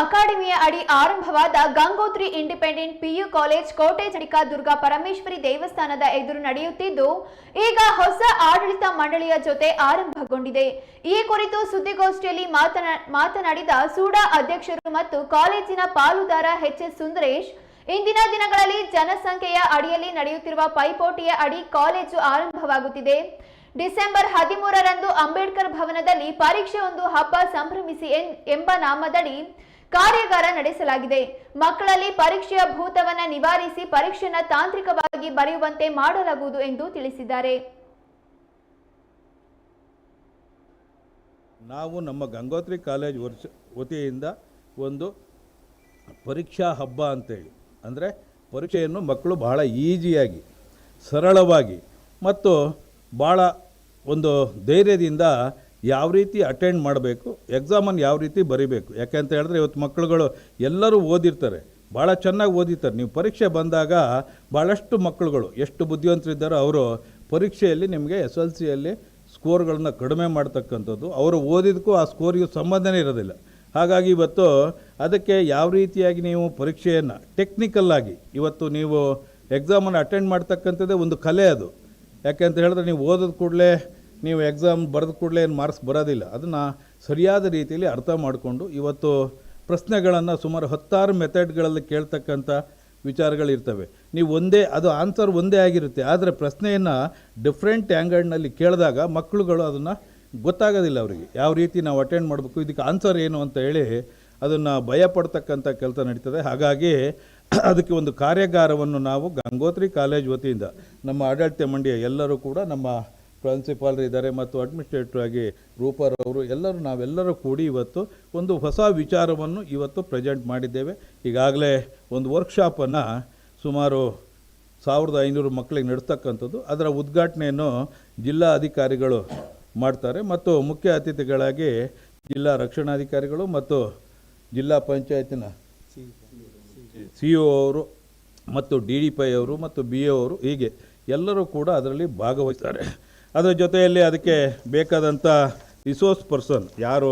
ಅಕಾಡೆಮಿಯ ಅಡಿ ಆರಂಭವಾದ ಗಂಗೋತ್ರಿ ಇಂಡಿಪೆಂಡೆಂಟ್ ಪಿಯು ಕಾಲೇಜ್ ಕೋಟೆ ಜಡಿಕ ದುರ್ಗಾ ಪರಮೇಶ್ವರಿ ದೇವಸ್ಥಾನದ ಎದುರು ನಡೆಯುತ್ತಿದ್ದು, ಈಗ ಹೊಸ ಆಡಳಿತ ಮಂಡಳಿಯ ಜೊತೆ ಆರಂಭಗೊಂಡಿದೆ. ಈ ಕುರಿತು ಸುದ್ದಿಗೋಷ್ಠಿಯಲ್ಲಿ ಮಾತನಾ- ಮಾತನಾಡಿದ ಸೂಡಾ ಅಧ್ಯಕ್ಷರು ಮತ್ತು ಕಾಲೇಜಿನ ಪಾಲುದಾರ ಎಚ್ ಎಸ್ ಸುಂದರೇಶ್, ಇಂದಿನ ದಿನಗಳಲ್ಲಿ ಜನಸಂಖ್ಯೆಯ ಅಡಿಯಲ್ಲಿ ನಡೆಯುತ್ತಿರುವ ಪೈಪೋಟಿಯ ಅಡಿ ಕಾಲೇಜು ಆರಂಭವಾಗುತ್ತಿದೆ. ಡಿಸೆಂಬರ್ ಹದಿಮೂರರಂದು ಅಂಬೇಡ್ಕರ್ ಭವನದಲ್ಲಿ ಪರೀಕ್ಷೆ ಒಂದು ಹಬ್ಬ ಸಂಭ್ರಮಿಸಿ ಎಂಬ ನಾಮದಡಿ ಕಾರ್ಯಾಗಾರ ನಡೆಸಲಾಗಿದೆ. ಮಕ್ಕಳಲ್ಲಿ ಪರೀಕ್ಷೆಯ ಭೂತವನ್ನ ನಿವಾರಿಸಿ ಪರೀಕ್ಷೆಯನ್ನು ತಾಂತ್ರಿಕವಾಗಿ ಬರೆಯುವಂತೆ ಮಾಡಲಾಗುವುದು ಎಂದು ತಿಳಿಸಿದ್ದಾರೆ. ನಾವು ನಮ್ಮ ಗಂಗೋತ್ರಿ ಕಾಲೇಜ್ ವರ್ಷ, ವತಿಯಿಂದ ಒಂದು ಪರೀಕ್ಷಾ ಹಬ್ಬ ಅಂತೇಳಿ. ಅಂದರೆ ಪರೀಕ್ಷೆಯನ್ನು ಮಕ್ಕಳು ಬಹಳ ಈಜಿಯಾಗಿ, ಸರಳವಾಗಿ ಮತ್ತು ಭಾಳ ಒಂದು ಧೈರ್ಯದಿಂದ ಯಾವ ರೀತಿ ಅಟೆಂಡ್ ಮಾಡಬೇಕು ಎಕ್ಸಾಮನ್ನು ಯಾವ ರೀತಿ ಬರೀಬೇಕು ಯಾಕೆಂತ ಹೇಳಿದ್ರೆ ಇವತ್ತು ಮಕ್ಕಳುಗಳು ಎಲ್ಲರೂ ಓದಿರ್ತಾರೆ, ಭಾಳ ಚೆನ್ನಾಗಿ ಓದಿರ್ತಾರೆ. ನೀವು ಪರೀಕ್ಷೆ ಬಂದಾಗ ಭಾಳಷ್ಟು ಮಕ್ಕಳುಗಳು ಎಷ್ಟು ಬುದ್ಧಿವಂತರಿದ್ದಾರೋ ಅವರು ಪರೀಕ್ಷೆಯಲ್ಲಿ ನಿಮಗೆ ಎಸ್ ಎಲ್ ಸಿಯಲ್ಲಿ ಸ್ಕೋರ್ಗಳನ್ನು ಕಡಿಮೆ ಮಾಡ್ತಕ್ಕಂಥದ್ದು, ಅವರು ಓದಿದಕ್ಕೂ ಆ ಸ್ಕೋರಿಗೂ ಸಂಬಂಧನೇ ಇರೋದಿಲ್ಲ. ಹಾಗಾಗಿ ಇವತ್ತು ಅದಕ್ಕೆ ಯಾವ ರೀತಿಯಾಗಿ ನೀವು ಪರೀಕ್ಷೆಯನ್ನು ಟೆಕ್ನಿಕಲ್ಲಾಗಿ ಇವತ್ತು ನೀವು ಎಕ್ಸಾಮನ್ನು ಅಟೆಂಡ್ ಮಾಡ್ತಕ್ಕಂಥದ್ದೇ ಒಂದು ಕಲೆ ಅದು. ಯಾಕೆಂತ ಹೇಳಿದ್ರೆ ನೀವು ಓದಿದ ಕೂಡಲೇ ನೀವು ಎಕ್ಸಾಮ್ ಬರೆದ ಕೂಡಲೇ ಏನು ಮಾರ್ಕ್ಸ್ ಬರೋದಿಲ್ಲ. ಅದನ್ನು ಸರಿಯಾದ ರೀತಿಯಲ್ಲಿ ಅರ್ಥ ಮಾಡಿಕೊಂಡು ಇವತ್ತು ಪ್ರಶ್ನೆಗಳನ್ನು ಸುಮಾರು ಹತ್ತಾರು ಮೆಥಡ್ಗಳಲ್ಲಿ ಕೇಳ್ತಕ್ಕಂಥ ವಿಚಾರಗಳಿರ್ತವೆ. ನೀವು ಒಂದೇ, ಅದು ಆನ್ಸರ್ ಒಂದೇ ಆಗಿರುತ್ತೆ. ಆದರೆ ಪ್ರಶ್ನೆಯನ್ನು ಡಿಫ್ರೆಂಟ್ ಆ್ಯಂಗಲ್ನಲ್ಲಿ ಕೇಳಿದಾಗ ಮಕ್ಕಳುಗಳು ಅದನ್ನು ಗೊತ್ತಾಗೋದಿಲ್ಲ ಅವರಿಗೆ. ಯಾವ ರೀತಿ ನಾವು ಅಟೆಂಡ್ ಮಾಡಬೇಕು, ಇದಕ್ಕೆ ಆನ್ಸರ್ ಏನು ಅಂತ ಹೇಳಿ ಅದನ್ನು ಭಯ ಪಡ್ತಕ್ಕಂಥ ಕೆಲಸ ನಡೀತದೆ. ಹಾಗಾಗಿ ಅದಕ್ಕೆ ಒಂದು ಕಾರ್ಯಾಗಾರವನ್ನು ನಾವು ಗಂಗೋತ್ರಿ ಕಾಲೇಜ್ ವತಿಯಿಂದ ನಮ್ಮ ಆಡಳಿತ ಮಂಡಿಯ ಎಲ್ಲರೂ ಕೂಡ ನಮ್ಮ ಪ್ರಿನ್ಸಿಪಾಲ್ರು ಇದ್ದಾರೆ ಮತ್ತು ಅಡ್ಮಿನಿಸ್ಟ್ರೇಟರ್ ಆಗಿ ರೂಪರವರು ಎಲ್ಲರೂ ನಾವೆಲ್ಲರೂ ಕೂಡಿ ಇವತ್ತು ಒಂದು ಹೊಸ ವಿಚಾರವನ್ನು ಇವತ್ತು ಪ್ರೆಸೆಂಟ್ ಮಾಡಿದ್ದೇವೆ. ಈಗಾಗಲೇ ಒಂದು ವರ್ಕ್ಶಾಪನ್ನು ಸುಮಾರು ಸಾವಿರದ ಐನೂರು ಮಕ್ಕಳಿಗೆ ನಡೆಸ್ತಕ್ಕಂಥದ್ದು. ಅದರ ಉದ್ಘಾಟನೆಯನ್ನು ಜಿಲ್ಲಾ ಅಧಿಕಾರಿಗಳು ಮಾಡ್ತಾರೆ ಮತ್ತು ಮುಖ್ಯ ಅತಿಥಿಗಳಾಗಿ ಜಿಲ್ಲಾ ರಕ್ಷಣಾಧಿಕಾರಿಗಳು ಮತ್ತು ಜಿಲ್ಲಾ ಪಂಚಾಯತಿನ ಸಿ ಒ ಅವರು ಮತ್ತು ಡಿ ಡಿ ಪೈ ಅವರು ಮತ್ತು ಬಿ ಎ ಅವರು ಹೀಗೆ ಎಲ್ಲರೂ ಕೂಡ ಅದರಲ್ಲಿ ಭಾಗವಹಿಸ್ತಾರೆ. ಅದರ ಜೊತೆಯಲ್ಲಿ ಅದಕ್ಕೆ ಬೇಕಾದಂಥ ರಿಸೋರ್ಸ್ ಪರ್ಸನ್ ಯಾರು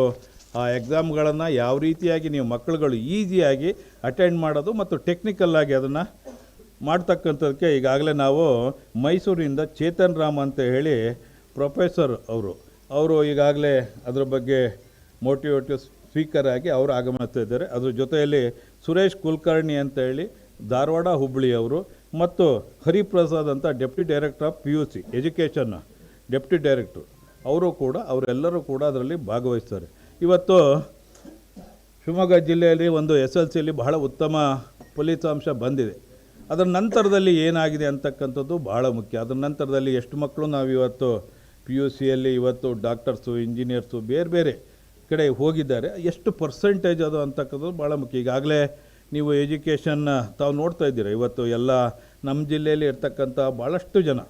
ಆ ಎಕ್ಸಾಮ್ಗಳನ್ನು ಯಾವ ರೀತಿಯಾಗಿ ನೀವು ಮಕ್ಕಳುಗಳು ಈಸಿಯಾಗಿ ಅಟೆಂಡ್ ಮಾಡೋದು ಮತ್ತು ಟೆಕ್ನಿಕಲ್ಲಾಗಿ ಅದನ್ನು ಮಾಡ್ತಕ್ಕಂಥದಕ್ಕೆ ಈಗಾಗಲೇ ನಾವು ಮೈಸೂರಿನಿಂದ ಚೇತನ್ ರಾಮ್ ಅಂತ ಹೇಳಿ ಪ್ರೊಫೆಸರ್ ಅವರು. ಅವರು ಈಗಾಗಲೇ ಅದರ ಬಗ್ಗೆ ಮೋಟಿವೇಟಿವ್ ಸ್ಪೀಕರ್ ಆಗಿ ಅವರು ಆಗಮಿಸ್ತಾ ಇದ್ದಾರೆ. ಅದ್ರ ಜೊತೆಯಲ್ಲಿ ಸುರೇಶ್ ಕುಲಕರ್ಣಿ ಅಂತ ಹೇಳಿ ಧಾರವಾಡ ಹುಬ್ಬಳ್ಳಿ ಅವರು ಮತ್ತು ಹರಿಪ್ರಸಾದ್ ಅಂತ deputy director of P U C education deputy director. ಅವರು ಕೂಡ, ಅವರೆಲ್ಲರೂ ಕೂಡ ಅದರಲ್ಲಿ ಭಾಗವಹಿಸ್ತಾರೆ. ಇವತ್ತು ಶಿವಮೊಗ್ಗ ಜಿಲ್ಲೆಯಲ್ಲಿ ಒಂದು ಎಸ್ ಎಲ್ ಸಿಯಲ್ಲಿ ಬಹಳ ಉತ್ತಮ ಫಲಿತಾಂಶ ಬಂದಿದೆ. ಅದರ ನಂತರದಲ್ಲಿ ಏನಾಗಿದೆ ಅಂತಕ್ಕಂಥದ್ದು ಬಹಳ ಮುಖ್ಯ. ಅದರ ನಂತರದಲ್ಲಿ ಎಷ್ಟು ಮಕ್ಕಳು ನಾವು ಇವತ್ತು ಪಿ ಯು ಸಿಯಲ್ಲಿ, ಇವತ್ತು ಡಾಕ್ಟರ್ಸು, ಇಂಜಿನಿಯರ್ಸು, ಬೇರೆ ಬೇರೆ ಕಡೆ ಹೋಗಿದ್ದಾರೆ. ಎಷ್ಟು ಪರ್ಸೆಂಟೇಜ್ ಅದು ಅಂತಕ್ಕಂಥದ್ದು ಭಾಳ ಮುಖ್ಯ. ಈಗಾಗಲೇ ನೀವು ಎಜುಕೇಷನ್ ತಾವು ನೋಡ್ತಾ ಇದ್ದೀರಾ? ಇವತ್ತು ಎಲ್ಲ ನಮ್ಮ ಜಿಲ್ಲೆಯಲ್ಲಿ ಇರ್ತಕ್ಕಂಥ ಭಾಳಷ್ಟು ಜನ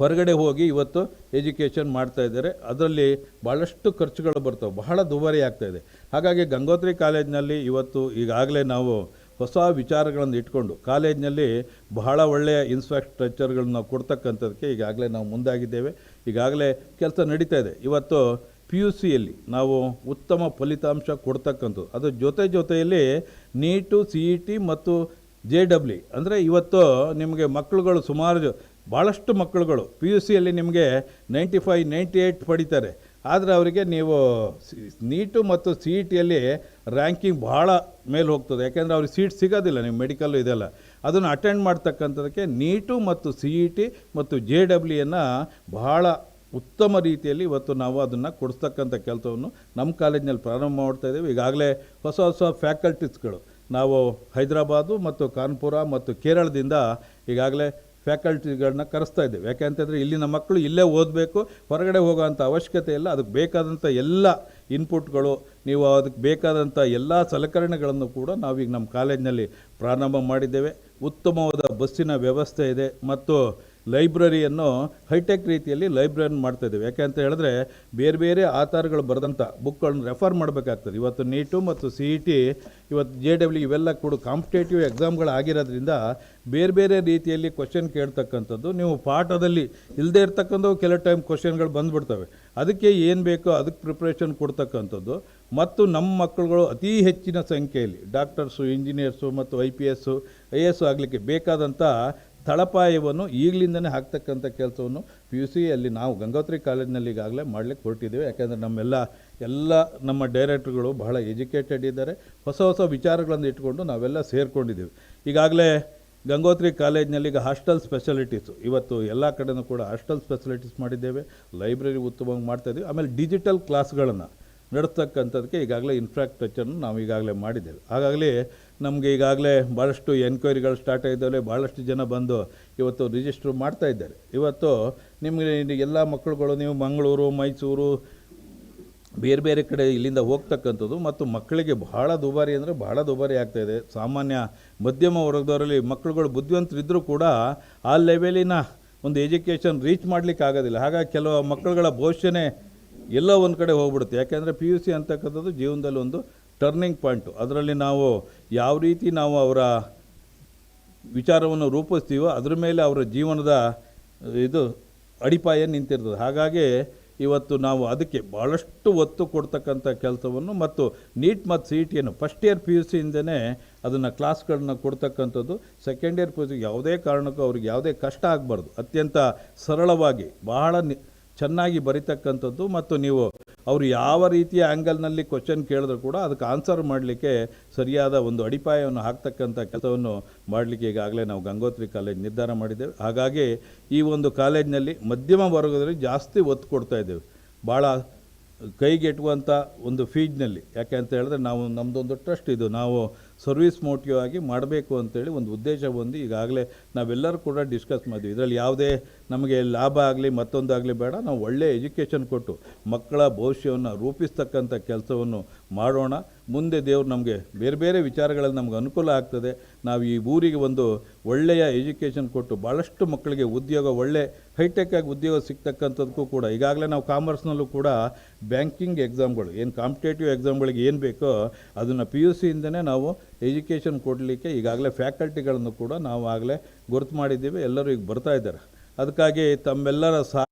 ಹೊರಗಡೆ ಹೋಗಿ ಇವತ್ತು ಎಜುಕೇಷನ್ ಮಾಡ್ತಾ ಇದ್ದಾರೆ. ಅದರಲ್ಲಿ ಭಾಳಷ್ಟು ಖರ್ಚುಗಳು ಬರ್ತವೆ. ಬಹಳ ದುಬಾರಿ ಆಗ್ತಾ ಇದೆ. ಹಾಗಾಗಿ ಗಂಗೋತ್ರಿ ಕಾಲೇಜಿನಲ್ಲಿ ಇವತ್ತು ಈಗಾಗಲೇ ನಾವು ಹೊಸ ವಿಚಾರಗಳನ್ನು ಇಟ್ಕೊಂಡು ಕಾಲೇಜಿನಲ್ಲಿ ಬಹಳ ಒಳ್ಳೆಯ ಇನ್ಫ್ರಾಸ್ಟ್ರಕ್ಚರ್ಗಳನ್ನ ನಾವು ಕೊಡ್ತಕ್ಕಂಥದಕ್ಕೆ ಈಗಾಗಲೇ ನಾವು ಮುಂದಾಗಿದ್ದೇವೆ. ಈಗಾಗಲೇ ಕೆಲಸ ನಡೀತಾ ಇದೆ. ಇವತ್ತು ಪಿ ಯು ಸಿಯಲ್ಲಿ ನಾವು ಉತ್ತಮ ಫಲಿತಾಂಶ ಕೊಡ್ತಕ್ಕಂಥದ್ದು. ಅದು ಜೊತೆ ಜೊತೆಯಲ್ಲಿ ನೀಟು ಸಿ ಇ ಟಿ ಮತ್ತು ಜೆ ಡಬ್ಲ್ಯೂ ಅಂದರೆ ಇವತ್ತು ನಿಮಗೆ ಮಕ್ಕಳುಗಳು ಸುಮಾರು ಭಾಳಷ್ಟು ಮಕ್ಕಳುಗಳು ಪಿ ಯು ಸಿಯಲ್ಲಿ ನಿಮಗೆ ನೈಂಟಿ ಫೈವ್ ನೈಂಟಿ ಏಯ್ಟ್ ಪಡಿತಾರೆ. ಆದರೆ ಅವರಿಗೆ ನೀವು ನೀಟು ಮತ್ತು ಸಿ ಇ ಟಿಯಲ್ಲಿ ರ್ಯಾಂಕಿಂಗ್ ಭಾಳ ಮೇಲೆ ಹೋಗ್ತದೆ. ಯಾಕೆಂದರೆ ಅವ್ರಿಗೆ ಸೀಟ್ ಸಿಗೋದಿಲ್ಲ ನೀವು ಮೆಡಿಕಲ್ಲು ಇದೆಲ್ಲ. ಅದನ್ನು ಅಟೆಂಡ್ ಮಾಡ್ತಕ್ಕಂಥದಕ್ಕೆ ನೀಟು ಮತ್ತು ಸಿ ಇ ಟಿ ಮತ್ತು ಜೆ ಡಬ್ಲ್ಯೂಯನ್ನು ಬಹಳ ಉತ್ತಮ ರೀತಿಯಲ್ಲಿ ಇವತ್ತು ನಾವು ಅದನ್ನು ಕೊಡಿಸ್ತಕ್ಕಂಥ ಕೆಲಸವನ್ನು ನಮ್ಮ ಕಾಲೇಜಿನಲ್ಲಿ ಪ್ರಾರಂಭ ಮಾಡ್ತಾ ಇದ್ದೇವೆ. ಈಗಾಗಲೇ ಹೊಸ ಹೊಸ ಫ್ಯಾಕಲ್ಟೀಸ್ಗಳು ನಾವು ಹೈದರಾಬಾದು ಮತ್ತು ಕಾನ್ಪುರ ಮತ್ತು ಕೇರಳದಿಂದ ಈಗಾಗಲೇ ಫ್ಯಾಕಲ್ಟಿಗಳನ್ನ ಕರೆಸ್ತಾ ಇದ್ದೇವೆ. ಯಾಕೆಂತಂದರೆ ಇಲ್ಲಿನ ಮಕ್ಕಳು ಇಲ್ಲೇ ಓದಬೇಕು, ಹೊರಗಡೆ ಹೋಗೋವಂಥ ಅವಶ್ಯಕತೆ ಇಲ್ಲ. ಅದಕ್ಕೆ ಬೇಕಾದಂಥ ಎಲ್ಲ ಇನ್ಪುಟ್ಗಳು ನೀವು ಅದಕ್ಕೆ ಬೇಕಾದಂಥ ಎಲ್ಲ ಸಲಕರಣೆಗಳನ್ನು ಕೂಡ ನಾವೀಗ ನಮ್ಮ ಕಾಲೇಜಿನಲ್ಲಿ ಪ್ರಾರಂಭ ಮಾಡಿದ್ದೇವೆ. ಉತ್ತಮವಾದ ಬಸ್ಸಿನ ವ್ಯವಸ್ಥೆ ಇದೆ ಮತ್ತು ಲೈಬ್ರರಿಯನ್ನು ಹೈಟೆಕ್ ರೀತಿಯಲ್ಲಿ ಲೈಬ್ರರಿಯನ್ನು ಮಾಡ್ತಾ ಇದ್ದೀವಿ. ಯಾಕೆ ಅಂತ ಹೇಳಿದ್ರೆ ಬೇರೆ ಬೇರೆ ಆಧಾರಗಳು ಬರೆದಂಥ ಬುಕ್ಗಳನ್ನು ರೆಫರ್ ಮಾಡಬೇಕಾಗ್ತದೆ. ಇವತ್ತು ನೀಟು ಮತ್ತು ಸಿ ಇ ಟಿ, ಇವತ್ತು ಜೆ ಡಬ್ಲ್ಯೂ ಇವೆಲ್ಲ ಕೂಡ ಕಾಂಪಿಟೇಟಿವ್ ಎಕ್ಸಾಮ್ಗಳು ಆಗಿರೋದ್ರಿಂದ ಬೇರೆ ಬೇರೆ ರೀತಿಯಲ್ಲಿ ಕ್ವಶನ್ ಕೇಳ್ತಕ್ಕಂಥದ್ದು. ನೀವು ಪಾಠದಲ್ಲಿ ಇಲ್ಲದೇ ಇರ್ತಕ್ಕಂಥವು ಕೆಲವು ಟೈಮ್ ಕ್ವಶನ್ಗಳು ಬಂದುಬಿಡ್ತವೆ. ಅದಕ್ಕೆ ಏನು ಬೇಕೋ ಅದಕ್ಕೆ ಪ್ರಿಪ್ರೇಷನ್ ಕೊಡ್ತಕ್ಕಂಥದ್ದು. ಮತ್ತು ನಮ್ಮ ಮಕ್ಕಳುಗಳು ಅತಿ ಹೆಚ್ಚಿನ ಸಂಖ್ಯೆಯಲ್ಲಿ ಡಾಕ್ಟರ್ಸು, ಇಂಜಿನಿಯರ್ಸು ಮತ್ತು I P S, I A S ಆಗಲಿಕ್ಕೆ ಬೇಕಾದಂಥ ತಳಪಾಯವನ್ನು ಈಗಲಿಂದನೇ ಹಾಕ್ತಕ್ಕಂಥ ಕೆಲಸವನ್ನು ಪಿ ಯು ಸಿಯಲ್ಲಿ ನಾವು ಗಂಗೋತ್ರಿ ಕಾಲೇಜಿನಲ್ಲಿ ಈಗಾಗಲೇ ಮಾಡಲಿಕ್ಕೆ ಹೊರಟಿದ್ದೇವೆ. ಯಾಕೆಂದರೆ ನಮ್ಮೆಲ್ಲ ಎಲ್ಲ ನಮ್ಮ ಡೈರೆಕ್ಟ್ರುಗಳು ಬಹಳ ಎಜುಕೇಟೆಡ್ ಇದ್ದಾರೆ. ಹೊಸ ಹೊಸ ವಿಚಾರಗಳನ್ನು ಇಟ್ಕೊಂಡು ನಾವೆಲ್ಲ ಸೇರಿಕೊಂಡಿದ್ದೀವಿ. ಈಗಾಗಲೇ ಗಂಗೋತ್ರಿ ಕಾಲೇಜಿನಲ್ಲಿ ಈಗ ಹಾಸ್ಟೆಲ್ ಸ್ಪೆಷಾಲಿಟೀಸು. ಇವತ್ತು ಎಲ್ಲ ಕಡೆನೂ ಕೂಡ ಹಾಸ್ಟೆಲ್ ಸ್ಪೆಷಾಲಿಟೀಸ್ ಮಾಡಿದ್ದೇವೆ. ಲೈಬ್ರರಿ ಉತ್ತಮವಾಗಿ ಮಾಡ್ತಾಯಿದ್ದೀವಿ. ಆಮೇಲೆ ಡಿಜಿಟಲ್ ಕ್ಲಾಸ್ಗಳನ್ನು ನಡೆಸ್ತಕ್ಕಂಥದ್ದಕ್ಕೆ ಈಗಾಗಲೇ ಇನ್ಫ್ರಾಸ್ಟ್ರಕ್ಚರ್ನ ನಾವು ಈಗಾಗಲೇ ಮಾಡಿದ್ದೇವೆ. ಹಾಗಾಗಲಿ ನಮಗೆ ಈಗಾಗಲೇ ಭಾಳಷ್ಟು ಎನ್ಕ್ವೈರಿಗಳು ಸ್ಟಾರ್ಟ್ ಆಗಿದ್ದಾವೆ ಭಾಳಷ್ಟು ಜನ ಬಂದು ಇವತ್ತು ರಿಜಿಸ್ಟ್ರ್ ಮಾಡ್ತಾ ಇದ್ದಾರೆ. ಇವತ್ತು ನಿಮಗೆ ಎಲ್ಲ ಮಕ್ಕಳುಗಳು, ನೀವು ಮಂಗಳೂರು, ಮೈಸೂರು, ಬೇರೆ ಬೇರೆ ಕಡೆ ಇಲ್ಲಿಂದ ಹೋಗ್ತಕ್ಕಂಥದ್ದು ಮತ್ತು ಮಕ್ಕಳಿಗೆ ಬಹಳ ದುಬಾರಿ ಅಂದರೆ ಬಹಳ ದುಬಾರಿ ಆಗ್ತಾ ಇದೆ. ಸಾಮಾನ್ಯ ಮಧ್ಯಮ ವರ್ಗದವರಲ್ಲಿ ಮಕ್ಕಳುಗಳು ಬುದ್ಧಿವಂತರಿದ್ದರೂ ಕೂಡ ಆ ಲೆವೆಲಿನ ಒಂದು ಎಜುಕೇಷನ್ ರೀಚ್ ಮಾಡಲಿಕ್ಕೆ ಆಗೋದಿಲ್ಲ. ಹಾಗಾಗಿ ಕೆಲವು ಮಕ್ಕಳುಗಳ ಭವಿಷ್ಯನೇ ಎಲ್ಲೋ ಒಂದು ಕಡೆ ಹೋಗ್ಬಿಡುತ್ತೆ. ಯಾಕೆಂದರೆ ಪಿ ಯು ಸಿ ಅಂತಕ್ಕಂಥದ್ದು ಜೀವನದಲ್ಲಿ ಒಂದು ಟರ್ನಿಂಗ್ ಪಾಯಿಂಟು ಅದರಲ್ಲಿ ನಾವು ಯಾವ ರೀತಿ ನಾವು ಅವರ ವಿಚಾರವನ್ನು ರೂಪಿಸ್ತೀವೋ ಅದರ ಮೇಲೆ ಅವರ ಜೀವನದ ಇದು ಅಡಿಪಾಯ ನಿಂತಿರ್ತದೆ. ಹಾಗಾಗಿ ಇವತ್ತು ನಾವು ಅದಕ್ಕೆ ಭಾಳಷ್ಟು ಒತ್ತು ಕೊಡ್ತಕ್ಕಂಥ ಕೆಲಸವನ್ನು ಮತ್ತು ನೀಟ್ ಮತ್ತು C E first year P U ಸಿಯಿಂದನೇ ಅದನ್ನು ಕ್ಲಾಸ್ಗಳನ್ನ ಕೊಡ್ತಕ್ಕಂಥದ್ದು. Second year P U C ಯಾವುದೇ ಕಾರಣಕ್ಕೂ ಅವ್ರಿಗೆ ಯಾವುದೇ ಕಷ್ಟ ಆಗಬಾರ್ದು. ಅತ್ಯಂತ ಸರಳವಾಗಿ ಬಹಳ ಚೆನ್ನಾಗಿ ಬರಿತಕ್ಕಂಥದ್ದು ಮತ್ತು ನೀವು ಅವರು ಯಾವ ರೀತಿಯ ಆ್ಯಂಗಲ್ನಲ್ಲಿ ಕ್ವಶನ್ ಕೇಳಿದ್ರು ಕೂಡ ಅದಕ್ಕೆ ಆನ್ಸರ್ ಮಾಡಲಿಕ್ಕೆ ಸರಿಯಾದ ಒಂದು ಅಡಿಪಾಯವನ್ನು ಹಾಕ್ತಕ್ಕಂಥ ಕೆಲಸವನ್ನು ಮಾಡಲಿಕ್ಕೆ ಈಗಾಗಲೇ ನಾವು ಗಂಗೋತ್ರಿ ಕಾಲೇಜ್ ನಿರ್ಧಾರ ಮಾಡಿದ್ದೇವೆ. ಹಾಗಾಗಿ ಈ ಒಂದು ಕಾಲೇಜಿನಲ್ಲಿ ಮಧ್ಯಮ ವರ್ಗದಲ್ಲಿ ಜಾಸ್ತಿ ಒತ್ತು ಕೊಡ್ತಾ ಇದ್ದೇವೆ. ಭಾಳ ಕೈಗೆಟುವಂಥ ಒಂದು ಫೀಜ್ನಲ್ಲಿ ಯಾಕೆ ಅಂತ ಹೇಳಿದ್ರೆ ನಾವು ನಮ್ಮದೊಂದು ಟ್ರಸ್ಟ್ ಇದು. ನಾವು ಸರ್ವಿಸ್ ಮೋಟಿವ್ ಆಗಿ ಮಾಡಬೇಕು ಅಂತೇಳಿ ಒಂದು ಉದ್ದೇಶ ಬಂದು ಈಗಾಗಲೇ ನಾವೆಲ್ಲರೂ ಕೂಡ ಡಿಸ್ಕಸ್ ಮಾಡಿದ್ವಿ. ಇದರಲ್ಲಿ ಯಾವುದೇ ನಮಗೆ ಲಾಭ ಆಗಲಿ ಮತ್ತೊಂದಾಗಲಿ ಬೇಡ, ನಾವು ಒಳ್ಳೆಯ ಎಜುಕೇಷನ್ ಕೊಟ್ಟು ಮಕ್ಕಳ ಭವಿಷ್ಯವನ್ನು ರೂಪಿಸ್ತಕ್ಕಂಥ ಕೆಲಸವನ್ನು ಮಾಡೋಣ. ಮುಂದೆ ದೇವರು ನಮಗೆ ಬೇರೆ ಬೇರೆ ವಿಚಾರಗಳಲ್ಲಿ ನಮ್ಗೆ ಅನುಕೂಲ ಆಗ್ತದೆ. ನಾವು ಈ ಊರಿಗೆ ಒಂದು ಒಳ್ಳೆಯ ಎಜುಕೇಷನ್ ಕೊಟ್ಟು ಭಾಳಷ್ಟು ಮಕ್ಕಳಿಗೆ ಉದ್ಯೋಗ, ಒಳ್ಳೆ ಹೈಟೆಕ್ ಆಗಿ ಉದ್ಯೋಗ ಸಿಗ್ತಕ್ಕಂಥದ್ದಕ್ಕೂ ಕೂಡ, ಈಗಾಗಲೇ ನಾವು ಕಾಮರ್ಸ್ನಲ್ಲೂ ಕೂಡ ಬ್ಯಾಂಕಿಂಗ್ ಎಕ್ಸಾಮ್ಗಳು, ಏನು ಕಾಂಪಿಟೇಟಿವ್ ಎಕ್ಸಾಮ್ಗಳಿಗೆ ಏನು ಬೇಕೋ ಅದನ್ನು ಪಿ ಯು ಸಿಯಿಂದನೇ ನಾವು ಎಜುಕೇಷನ್ ಕೊಡಲಿಕ್ಕೆ ಈಗಾಗಲೇ ಫ್ಯಾಕಲ್ಟಿಗಳನ್ನು ಕೂಡ ನಾವು ಆಗಲೇ ಗುರುತು ಮಾಡಿದ್ದೀವಿ, ಎಲ್ಲರೂ ಈಗ ಬರ್ತಾ ಇದ್ದಾರೆ. ಅದಕ್ಕಾಗಿ ತಮ್ಮೆಲ್ಲರ ಸಹ